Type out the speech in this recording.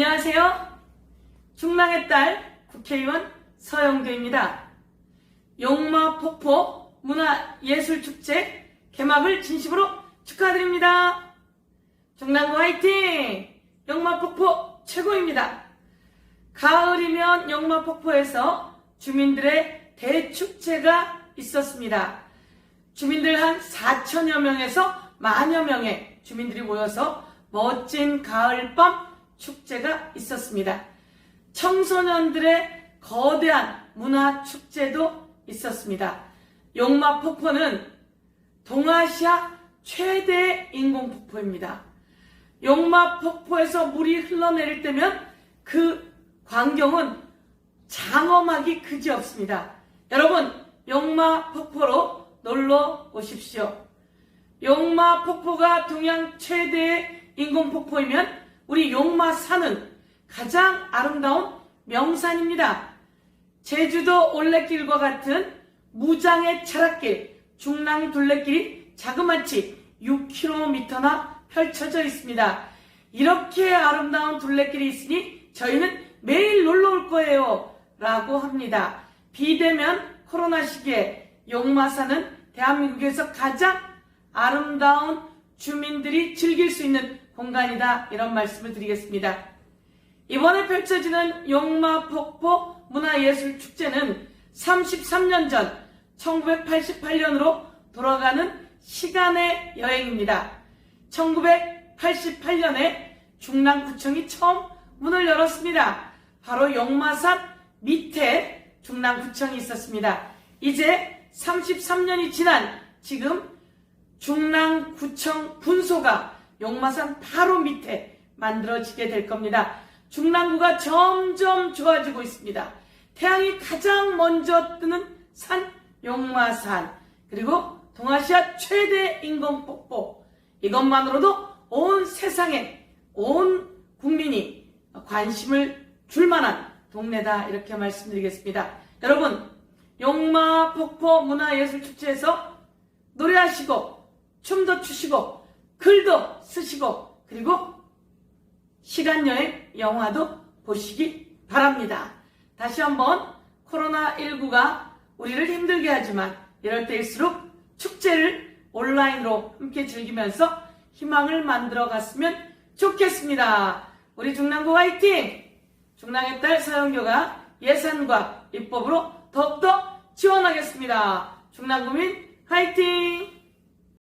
안녕하세요. 중랑의 딸 국회의원 서영도입니다. 용마 폭포 문화예술축제 개막을 진심으로 축하드립니다. 중랑구 화이팅! 용마 폭포 최고입니다. 가을이면 용마 폭포에서 주민들의 대축제가 있었습니다. 주민들 한 4천여 명에서 만여 명의 주민들이 모여서 멋진 가을밤 축제가 있었습니다. 청소년들의 거대한 문화 축제도 있었습니다. 용마 폭포는 동아시아 최대 인공 폭포입니다. 용마 폭포에서 물이 흘러내릴 때면 그 광경은 장엄하기 그지없습니다. 여러분, 용마 폭포로 놀러 오십시오. 용마 폭포가 동양 최대의 인공 폭포이면 우리 용마산은 가장 아름다운 명산입니다. 제주도 올레길과 같은 무장의 철학길, 중랑 둘레길이 자그마치 6km나 펼쳐져 있습니다. 이렇게 아름다운 둘레길이 있으니 저희는 매일 놀러 올 거예요. 라고 합니다. 비대면 코로나 시기에 용마산은 대한민국에서 가장 아름다운 주민들이 즐길 수 있는 공간이다. 이런 말씀을 드리겠습니다. 이번에 펼쳐지는 용마폭포 문화예술축제는 33년 전 1988년으로 돌아가는 시간의 여행입니다. 1988년에 중랑구청이 처음 문을 열었습니다. 바로 용마산 밑에 중랑구청이 있었습니다. 이제 33년이 지난 지금 중랑구청 분소가 용마산 바로 밑에 만들어지게 될 겁니다. 중랑구가 점점 좋아지고 있습니다. 태양이 가장 먼저 뜨는 산 용마산 그리고 동아시아 최대 인공 폭포 이것만으로도 온 세상에 온 국민이 관심을 줄 만한 동네다 이렇게 말씀드리겠습니다. 여러분 용마 폭포 문화예술축제에서 노래하시고 춤도 추시고 글도 쓰시고 그리고 시간여행 영화도 보시기 바랍니다. 다시 한번 코로나19가 우리를 힘들게 하지만 이럴 때일수록 축제를 온라인으로 함께 즐기면서 희망을 만들어 갔으면 좋겠습니다. 우리 중랑구 화이팅! 중랑의 딸 서영교가 예산과 입법으로 더욱더 지원하겠습니다. 중랑구민 화이팅!